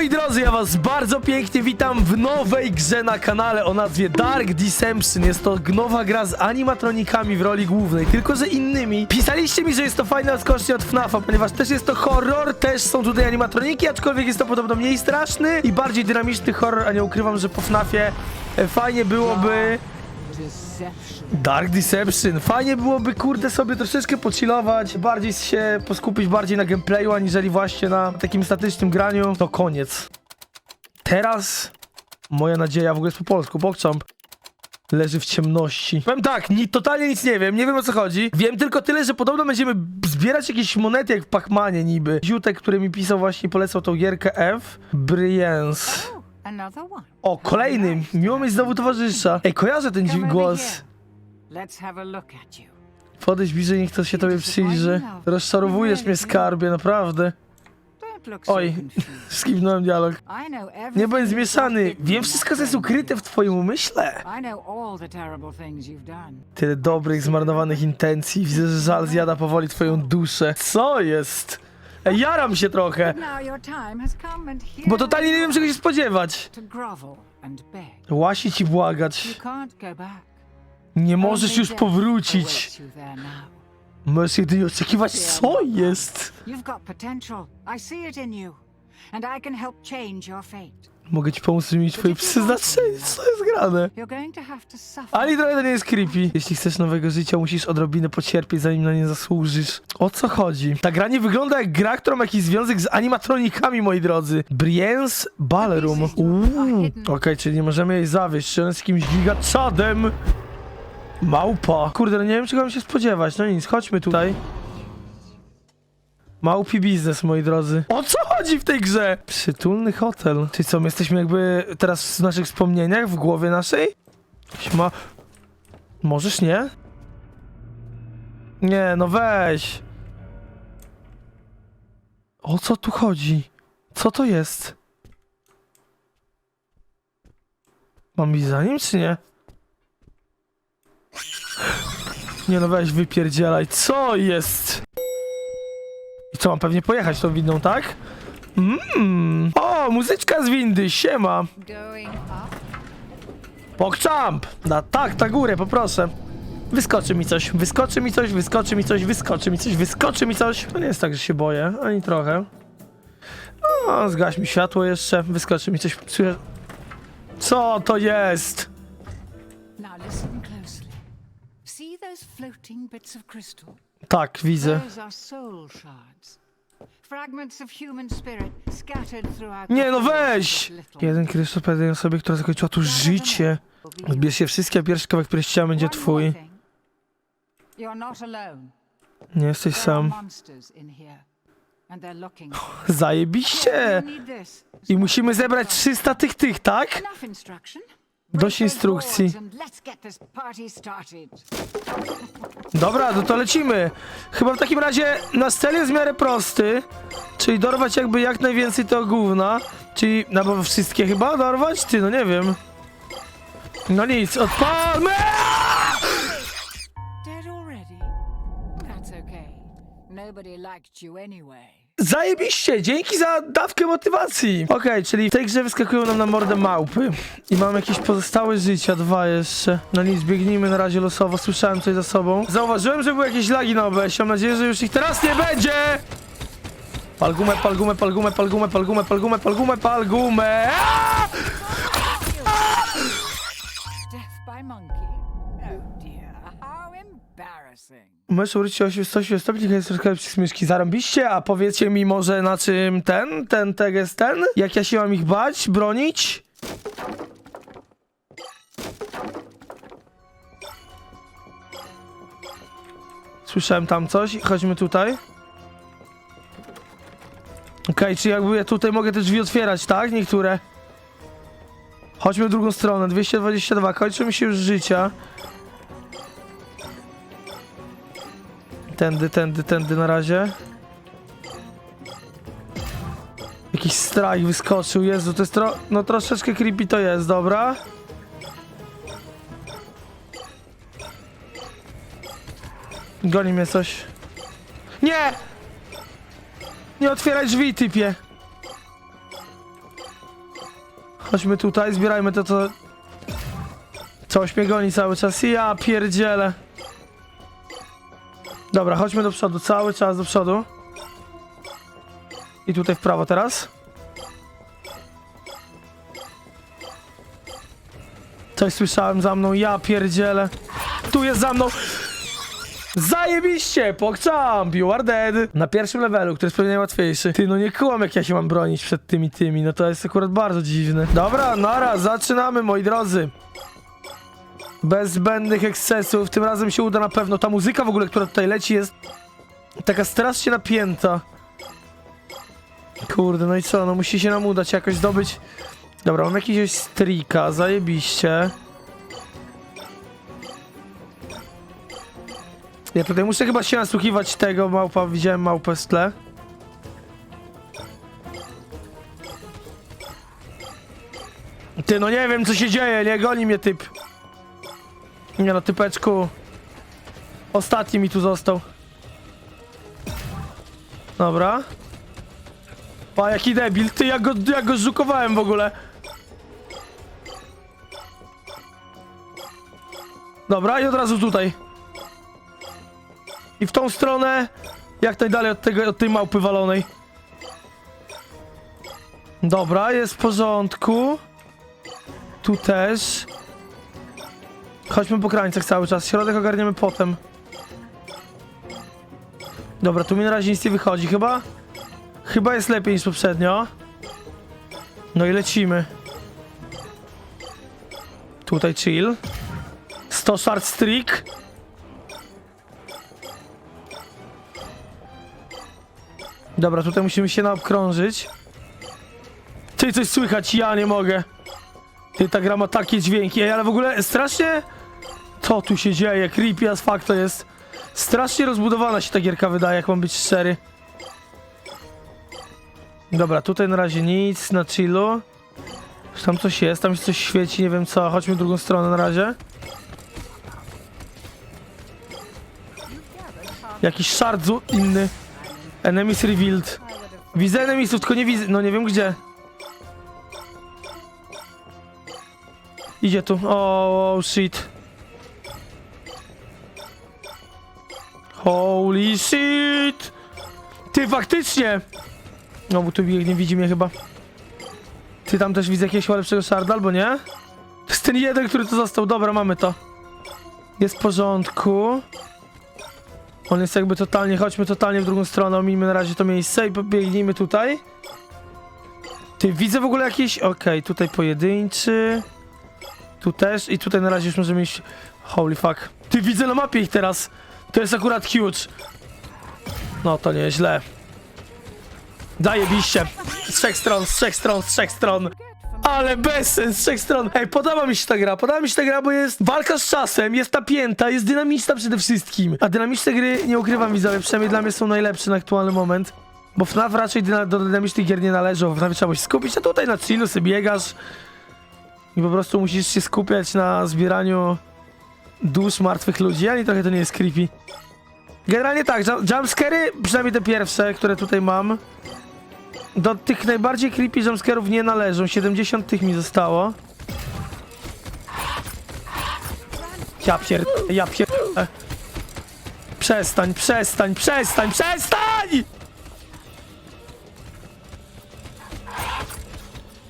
moi drodzy, ja was bardzo pięknie witam w nowej grze na kanale o nazwie Dark Deception. Jest to nowa gra z animatronikami w roli głównej, tylko że innymi. Pisaliście mi, że jest to fajne odskocznie od FNAFa, ponieważ też jest to horror, też są tutaj animatroniki, aczkolwiek jest to podobno mniej straszny i bardziej dynamiczny horror, a nie ukrywam, że po FNAFie e, fajnie byłoby... Dark Deception. Fajnie byłoby, kurde, sobie troszeczkę pochillować, bardziej się poskupić bardziej na gameplayu, aniżeli właśnie na takim statycznym graniu. To koniec. Teraz moja nadzieja w ogóle jest po polsku, Bokchamp. Leży w ciemności. Powiem tak, ni, totalnie nic nie wiem, nie wiem o co chodzi. Wiem tylko tyle, że podobno będziemy zbierać jakieś monety jak w Pacmanie niby. Ziutek, który mi pisał właśnie, polecał tą gierkę F. Bryens. Another one. O, kolejny. Miło mieć znowu towarzysza. Ej, kojarzę ten dźwięk głos. Let's have a look at you. Podejdź bliżej, niech to się tobie przyjrzy. Rozczarowujesz mnie, skarbie, naprawdę. Don't look so Oj, confused. skipnąłem dialog. I know everything Nie bądź zmieszany. hidden Wiem in wszystko, co jest ukryte w twoim umyśle. brain. I know all the terrible things you've done. Tyle dobrych, zmarnowanych intencji. Widzę, że żal zjada powoli twoją duszę. Co jest? Jaram się trochę. Bo totalnie nie wiem, czego się spodziewać. Łasić i błagać. Nie możesz już powrócić. Możesz jedynie oczekiwać, co jest. You've got potential. I see it in you. And I can help change your fate. Mogę ci pomóc zmienić twoje przeznaczenie. Co jest grane? Ani trochę to nie jest creepy. Jeśli chcesz nowego życia, musisz odrobinę pocierpieć, zanim na nie zasłużysz. O co chodzi? Ta gra nie wygląda jak gra, która ma jakiś związek z animatronikami, moi drodzy. Brien's Ballroom. Uuu. Okej, czyli nie możemy jej zawieść. Czy on jest jakimś gigaczadem? Małpa. Kurde, no nie wiem, czego mam się spodziewać. No nic, chodźmy tutaj. Małpi biznes, moi drodzy. O co chodzi w tej grze? Przytulny hotel. Czyli co, my jesteśmy jakby teraz w naszych wspomnieniach, w głowie naszej? Ma... Możesz nie? Nie, no weź. O co tu chodzi? Co to jest? Mam iść za nim, czy nie? Nie no weź, wypierdzielaj. Co jest? I co, mam pewnie pojechać tą windą, tak? Mmm. O, muzyczka z windy, siema. Pokczamp! Na, tak, na górę, poproszę. Wyskoczy mi coś, wyskoczy mi coś, wyskoczy mi coś, wyskoczy mi coś, wyskoczy mi coś. To nie jest tak, że się boję, ani trochę. O, zgaś mi światło jeszcze, wyskoczy mi coś. Słyszę- Co to jest? Now listen closely. See those floating bits of crystal? Tak, widzę. Those are soul shards. Fragments of human spirit scattered throughout Nie no of weź! little Jeden kryształ pewnej osobie, która zakończyła tu życie. Zbierz się wszystkie, a pierwszy kawałek, będzie One more twój. thing. You're not alone. Nie jesteś There are sam. monsters in here. And they're looking for you. Zajebiście! You need this. I musimy zebrać 300 tych tych, tak? Enough instruction. Dość instrukcji. Dobra, no to lecimy. Chyba w takim razie nasz cel jest w miarę prosty, czyli dorwać jakby jak najwięcej tego gówna, czyli, no bo wszystkie chyba dorwać? Ty, no nie wiem. No nic, odpalmy! Nobody liked you anyway. Zajebiście, dzięki za dawkę motywacji. Okej, czyli w tej grze wyskakują nam na mordę małpy. I mam jakieś pozostałe życia, dwa jeszcze. No nic, biegnijmy na razie losowo, słyszałem coś za sobą. Zauważyłem, że były jakieś lagi na OBS, mam nadzieję, że już ich teraz nie będzie! Palgumę, palgumę, palgumę, palgumę, palgumę, palgumę! Aaa! Death Możesz o 180 stopni, troszkę przycisk myszki zarąbiście, a powiecie mi może na czym ten, ten tag jest ten? Jak ja się mam ich bać, bronić? Słyszałem tam coś, chodźmy tutaj. Okej, czy jakby ja tutaj mogę te drzwi otwierać, tak? Niektóre. Chodźmy w drugą stronę, 222, kończy mi się już życia. Tędy, tędy, tędy na razie. Jakiś strajk wyskoczył, Jezu, to jest tro... No troszeczkę creepy to jest, dobra. Goni mnie coś. Nie! Nie otwieraj drzwi, typie! Chodźmy tutaj, zbierajmy to, co... Coś mnie goni cały czas. Ja pierdzielę. Dobra, chodźmy do przodu, cały czas do przodu. I tutaj w prawo teraz. Coś słyszałem za mną, ja pierdzielę. Tu jest za mną. Zajebiście! Pokczamp, you are dead. Na pierwszym levelu, który jest pewnie najłatwiejszy. Ty, no nie kłam jak ja się mam bronić przed tymi tymi, no to jest akurat bardzo dziwne. Dobra, nara, zaczynamy moi drodzy. Bez zbędnych ekscesów, tym razem się uda na pewno. Ta muzyka w ogóle, która tutaj leci jest taka strasznie napięta. Kurde, no i co, no musi się nam udać jakoś zdobyć... Dobra, mam jakiegoś strika, zajebiście. Ja tutaj muszę chyba się nasłuchiwać tego, małpa, widziałem małpę w tle. Ty, no nie wiem co się dzieje, nie goni mnie typ. Nie no, typeczku. Ostatni mi tu został. Dobra. Pa, jaki debil, ty, ja go, ja go żukowałem w ogóle. Dobra, i od razu tutaj. I w tą stronę, jak najdalej od, tego, od tej małpy walonej. Dobra, jest w porządku. Tu też. Chodźmy po krańcach cały czas. Środek ogarniemy potem. Dobra, tu mi na razie nic nie wychodzi. Chyba... Chyba jest lepiej niż poprzednio. No i lecimy. Tutaj chill. 100 shard streak. Dobra, tutaj musimy się naobkrążyć. Ty, coś słychać, ja nie mogę. Ty, ta gra ma takie dźwięki, Ej, ale w ogóle strasznie... Co tu się dzieje? Creepy as fuck to jest. Strasznie rozbudowana się ta gierka wydaje, jak mam być szczery. Dobra, tutaj na razie nic, na chillu. Tam coś jest, tam się coś świeci, nie wiem co. Chodźmy drugą stronę na razie. Jakiś shard zu- inny. Enemies revealed. Widzę enemisów, tylko nie widzę, no nie wiem gdzie. Idzie tu. O, oh, shit. Holy shit! Ty, faktycznie! No, bo tu biegnie, widzi mnie chyba. Ty tam też widzę jakiegoś lepszego sharda, albo nie? To jest ten jeden, który tu został. Dobra, mamy to. Jest w porządku. On jest jakby totalnie, chodźmy totalnie w drugą stronę, ominimy na razie to miejsce i pobiegnijmy tutaj. Ty, widzę w ogóle jakieś... Okej, tutaj pojedynczy. Tu też i tutaj na razie już możemy iść... Holy fuck. Ty, widzę na mapie ich teraz. To jest akurat huge. No, to nieźle. Zajebiście. Z trzech stron, z trzech stron, z trzech stron. Ale bezsens, z trzech stron. Ej, podoba mi się ta gra, podoba mi się ta gra, bo jest walka z czasem, jest napięta, jest dynamiczna przede wszystkim. A dynamiczne gry, nie ukrywam widzowie, przynajmniej dla mnie są najlepsze na aktualny moment. Bo FNAF raczej do dynamicznych gier nie należą, FNAF trzeba się skupić, a tutaj na chillu sobie biegasz. I po prostu musisz się skupiać na zbieraniu dusz martwych ludzi, ani trochę to nie jest creepy. Generalnie tak, jump- jumpscary, przynajmniej te pierwsze, które tutaj mam, do tych najbardziej creepy jumpscarów nie należą. 70 tych mi zostało. Ja pier... Ja pier... Przestań, przestań, przestań, przestań!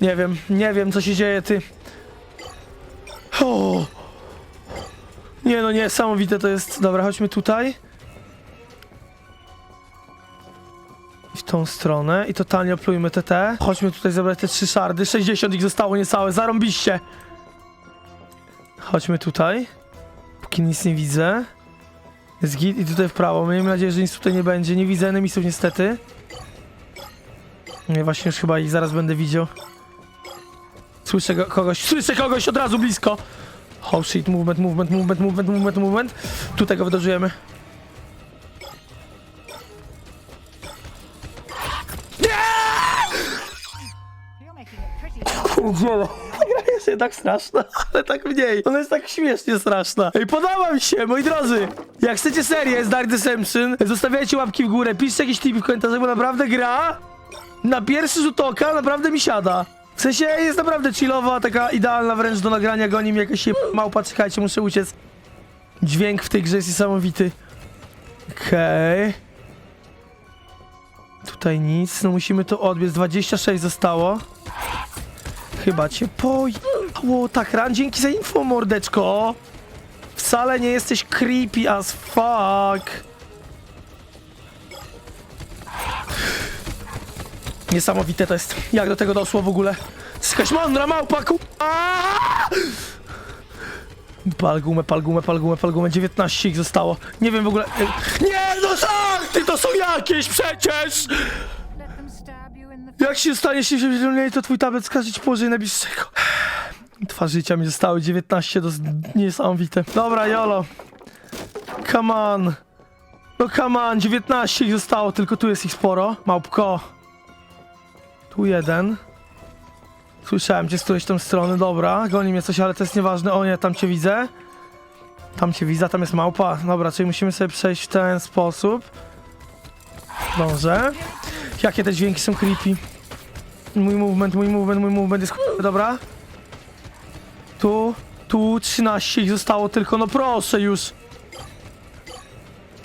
Nie wiem, nie wiem co się dzieje, ty. Nie no, niesamowite to jest. Dobra, chodźmy tutaj. W tą stronę i totalnie oplujmy TT. Chodźmy tutaj zebrać te trzy szardy. 60 ich zostało niecałe, zarąbiście. Chodźmy tutaj. Póki nic nie widzę. Jest git i tutaj w prawo. Miejmy nadzieję, że nic tutaj nie będzie. Nie widzę enemisów niestety. Nie, właśnie już chyba ich zaraz będę widział. Słyszę go, kogoś, słyszę kogoś od razu blisko. Oh shit, movement, movement, movement, movement, movement, movement. Tutaj go pretty. Pierdziele. Ta gra jest jednak straszna, ale tak mniej. Ona jest tak śmiesznie straszna. Ej, podoba mi się, moi drodzy. Jak chcecie serię z Dark Deception, zostawiajcie łapki w górę, piszcie jakieś tipy w komentarzach, bo naprawdę gra na pierwszy rzut oka naprawdę mi siada. W sensie jest naprawdę chillowa, taka idealna wręcz do nagrania, goni mnie jakaś małpa, czekajcie, muszę uciec. Dźwięk w tej grze jest niesamowity. Okej. Tutaj nic, no musimy to odbiec, 26 zostało. Chyba cię pojechało, tak, ran, dzięki za info, mordeczko. Wcale nie jesteś creepy as fuck. Niesamowite to jest. Jak do tego doszło w ogóle? Jakaś mądra małpa, ku... Pal gumę, pal gumę, pal gumę, pal gumę. 19 ich zostało. Nie wiem w ogóle... Nie, no żarty to są jakieś przecież! Jak się stanie, się nie, to twój tablet skaże ci położy najbliższego. Dwa życia mi zostały, 19 to niesamowite. Dobra, Jolo. Come on. No come on, 19 ich zostało, tylko tu jest ich sporo. Małpko. Tu jeden. Słyszałem cię z którejś strony, dobra. Goni mnie coś, ale to jest nieważne. O nie, tam cię widzę. Tam cię widzę, tam jest małpa. Dobra, czyli musimy sobie przejść w ten sposób. Dobrze. Jakie te dźwięki są creepy. Mój movement, mój movement, mój movement jest dobra. Tu, tu 13 ich zostało tylko, no proszę już.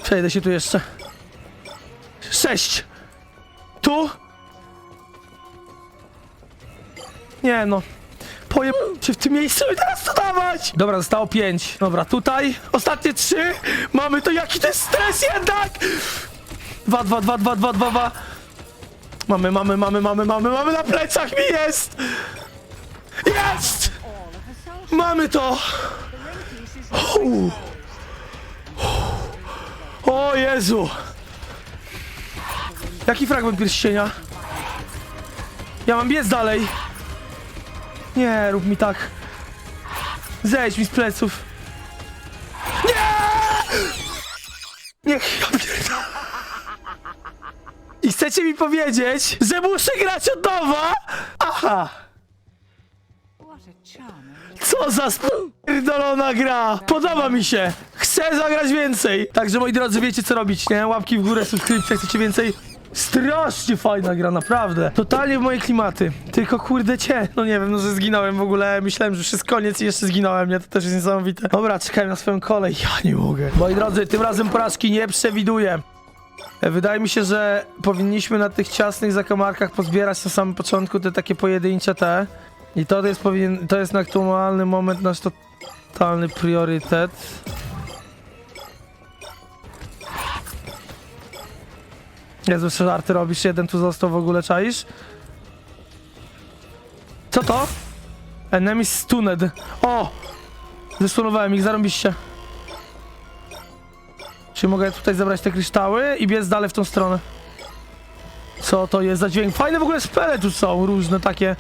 Przejdę się tu jeszcze. 6. Tu. Nie no. Poje się w tym miejscu i teraz to dawać! Dobra, zostało 5. Dobra, tutaj ostatnie 3. Mamy to, jaki to jest stres jednak! 2, 2, 2, 2, 2, 2, 2. Mamy, mamy, mamy, mamy, mamy, mamy na plecach mi jest! Jest! Mamy to! O Jezu! Jaki fragment pierścienia? Ja mam biec dalej! Nie, rób mi tak. Zejdź mi z pleców. Nie! Niech ja pierdolę. I chcecie mi powiedzieć, że muszę grać od nowa? Aha! Co za spierdolona gra! Podoba mi się! Chcę zagrać więcej! Także moi drodzy, wiecie co robić, nie? Łapki w górę, subskrypcja, chcecie więcej? Strasznie fajna gra, naprawdę. Totalnie w moje klimaty. Tylko kurde cię. No nie wiem, no że zginąłem w ogóle. Myślałem, że już jest koniec i jeszcze zginąłem, nie? To też jest niesamowite. Dobra, czekałem na swoją kolej. Ja nie mogę. Moi drodzy, tym razem porażki nie przewiduję. Wydaje mi się, że powinniśmy na tych ciasnych zakamarkach pozbierać na samym początku te takie pojedyncze te. I to jest powinien, to jest na aktualny moment nasz totalny priorytet. Jezu, żarty robisz, jeden tu został w ogóle, czaisz? Co to? Enemy stunned. O! Zestunowałem ich, zarąbiście. Czy mogę tutaj zebrać te kryształy i biec dalej w tą stronę? Co to jest za dźwięk? Fajne w ogóle spele tu są, różne takie.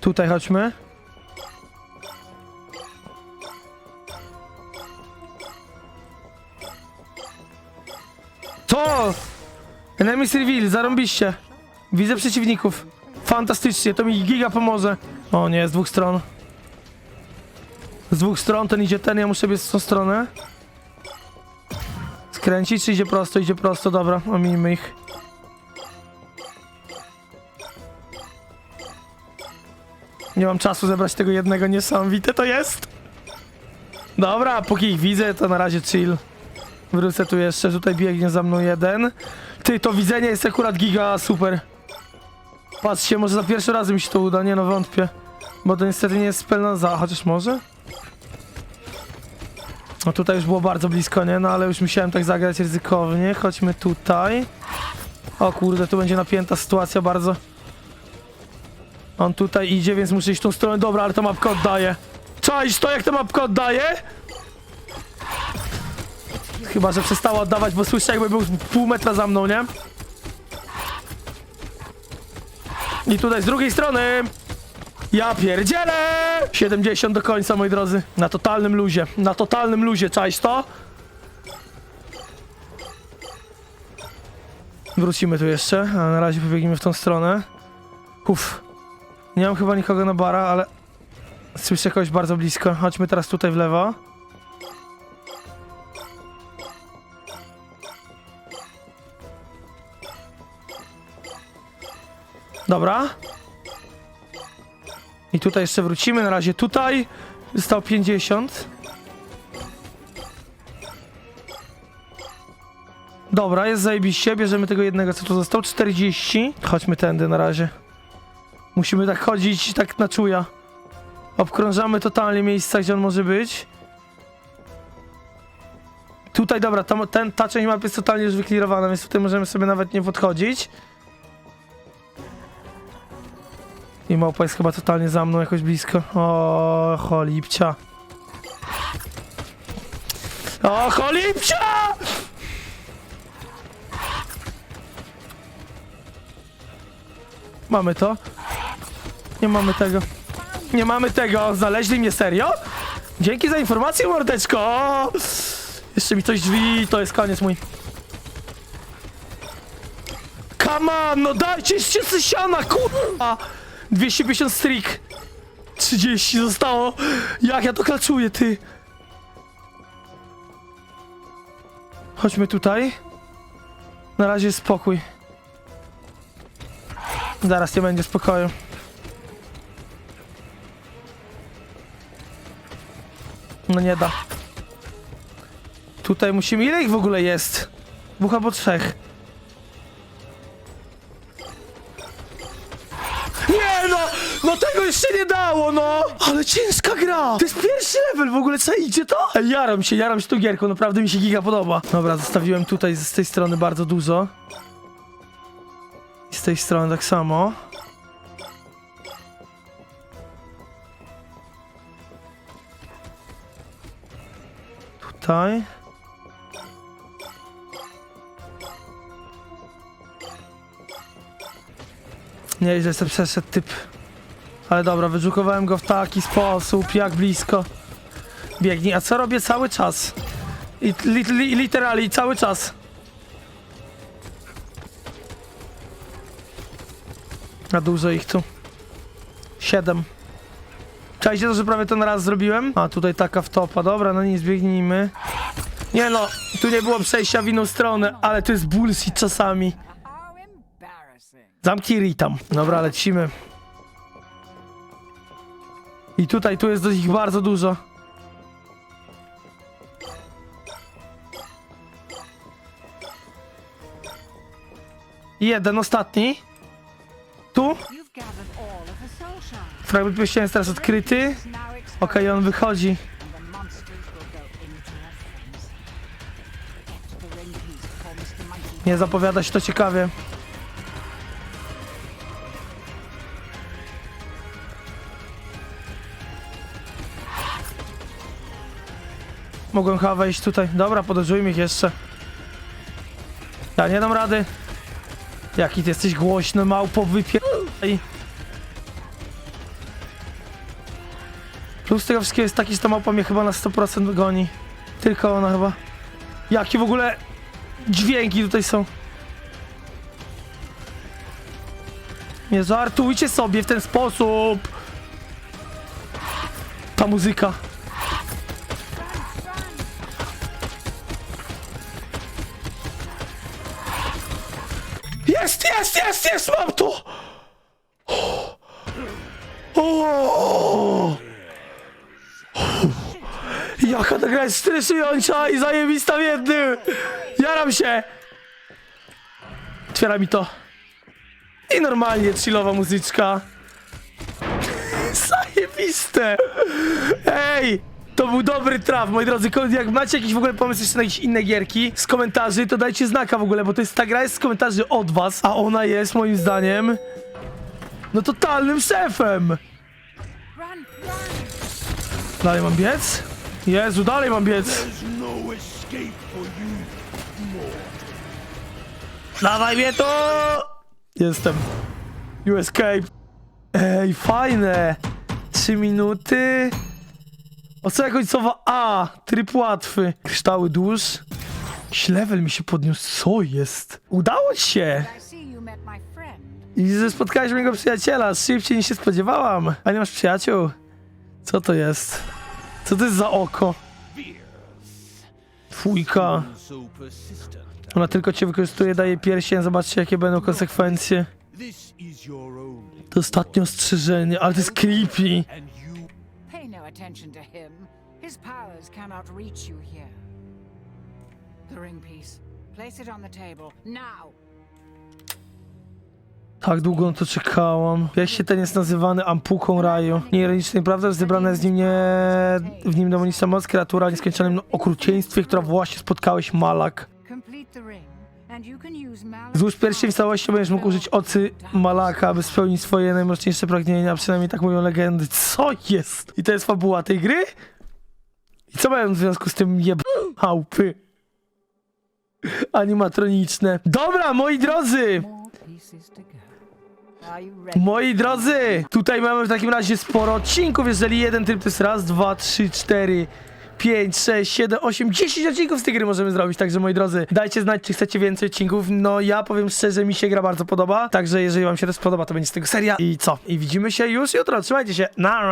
Tutaj chodźmy. To! Enemy reveal, zarąbiście. Widzę przeciwników. Fantastycznie, to mi giga pomoże. O nie, z dwóch stron. Z dwóch stron, ten idzie ten, ja muszę biec w tą stronę. Skręcić, czy idzie prosto? Idzie prosto, dobra, ominimy ich. Nie mam czasu zebrać tego jednego, niesamowite to jest. Dobra, póki ich widzę, to na razie chill. Wrócę tu jeszcze, tutaj biegnie za mną jeden. Ty, to widzenie jest akurat giga super. Patrzcie, może za pierwszy raz mi się to uda, nie no wątpię. Bo to niestety nie jest spelna za, chociaż może? No tutaj już było bardzo blisko, nie? No ale już musiałem tak zagrać ryzykownie. Chodźmy tutaj. O kurde, tu będzie napięta sytuacja bardzo. On tutaj idzie, więc muszę iść tą stronę. Dobra, ale ta mapka oddaje. Czaisz to, jak ta mapka oddaje? Chyba, że przestała oddawać, bo słyszę jakby był pół metra za mną, nie? I tutaj z drugiej strony. Ja pierdzielę! 70 do końca, moi drodzy. Na totalnym luzie, na totalnym luzie, czaisz to? Wrócimy tu jeszcze, a na razie pobiegniemy w tą stronę. Uff. Nie mam chyba nikogo na bara, ale Słyszę kogoś bardzo blisko, chodźmy teraz tutaj w lewo Dobra. I tutaj jeszcze wrócimy. Na razie tutaj. Zostało 50. Dobra, jest zajebiście. Bierzemy tego jednego, co tu został. 40. Chodźmy tędy na razie. Musimy tak chodzić, tak na czuja. Obkrążamy totalnie miejsca, gdzie on może być. Tutaj, dobra, ten, ta część mapy jest totalnie już wyklirowana, więc tutaj możemy sobie nawet nie podchodzić. I małpa jest chyba totalnie za mną jakoś blisko. O, cholipcia. O, cholipcia! Mamy to? Nie mamy tego. Nie mamy tego. Znaleźli mnie serio? Dzięki za informację, mordeczko! Jeszcze mi coś drzwi, to jest koniec mój. Come on, no dajcie się siana, kurwa! 250 strik. 30 zostało. Jak ja to klaczuję, ty? Chodźmy tutaj. Na razie jest spokój. Zaraz nie będzie spokoju. No nie da. Tutaj musimy... Ile ich w ogóle jest? Dwóch albo trzech. No! Tego jeszcze nie dało, no! Ale ciężka gra! To jest pierwszy level w ogóle, co idzie to? Ej, jaram się, jaram się tą gierką, naprawdę mi się giga podoba. Dobra, zostawiłem tutaj z tej strony bardzo dużo. I z tej strony tak samo. Tutaj. Nieźle sobie przeszedł typ. Ale dobra, wydżukowałem go w taki sposób, jak blisko. Biegnij, a co robię cały czas? I li, li, cały czas. A dużo ich tu. Siedem. Czajcie to, że prawie to na raz zrobiłem? A, tutaj taka wtopa. Dobra, no nic, biegnijmy. Nie no, tu nie było przejścia w inną stronę, ale to jest bullshit czasami. Zamknij tam. Dobra, lecimy. I tutaj, tu jest ich bardzo dużo. Jeden, ostatni. Tu. Fragment pierścienia teraz odkryty. Okej, on wychodzi. Nie zapowiada się to ciekawie. Mogłem chyba wejść tutaj. Dobra, podejrzujmy ich jeszcze. Ja nie dam rady. Jaki ty jesteś głośny, małpo, wypierdaj. Plus tego wszystkiego jest taki, że ta małpa mnie chyba na 100% goni. Tylko ona chyba. Jakie w ogóle dźwięki tutaj są. Nie żartujcie sobie w ten sposób. Ta muzyka. Jest, jest, jest, jest, mam to! O! Jaka ta gra jest stresująca i zajebista w jednym! Jaram się! Otwiera mi to. I normalnie chillowa muzyczka. Zajebiste! Ej! To był dobry traf, moi drodzy. Jak macie jakiś w ogóle pomysł jeszcze na jakieś inne gierki z komentarzy, to dajcie znaka w ogóle, bo to jest ta gra jest z komentarzy od was, a ona jest moim zdaniem no totalnym szefem. Dalej mam biec? Jezu, dalej mam biec. Dawaj mnie tu! Jestem. You escape. Ej, fajne. Trzy minuty. Ocena końcowa A. Tryb łatwy. Kryształy dusz. Jakiś level mi się podniósł. Co jest? Udało ci się. I że spotkałeś mojego przyjaciela szybciej niż się spodziewałam. A nie masz przyjaciół? Co to jest? Co to jest za oko? Dwójka. Ona tylko cię wykorzystuje, daje pierścień, zobaczcie jakie będą konsekwencje. To ostatnie ostrzeżenie, ale to jest creepy. Attention to him. His powers cannot reach you here. The ring piece. Place it on the table. Now! Tak długo na to czekałam. Wieście ten jest nazywany ampuką raju. Nieironicznie prawda, zebrana jest w nim nie... w nim demoniczna moc, kreatura o nieskończonym okrucieństwie, która właśnie spotkałeś Malak. Complete the ring, Złóż pierścień w całości, będziesz mógł użyć ocy Malaka, aby spełnić swoje najmocniejsze pragnienia, przynajmniej tak mówią legendy. Co jest? I to jest fabuła tej gry? I co mają w związku z tym jeb... chałupy? Animatroniczne. Dobra, moi drodzy! Moi drodzy, tutaj mamy w takim razie sporo odcinków, jeżeli jeden tryb to jest raz, dwa, trzy, cztery, pięć, sześć, siedem, osiem, dziesięć odcinków z tej gry możemy zrobić, także moi drodzy, dajcie znać, czy chcecie więcej odcinków, no ja powiem szczerze, mi się gra bardzo podoba, także jeżeli wam się to spodoba, to będzie z tego seria. I co? I widzimy się już jutro, trzymajcie się, nara!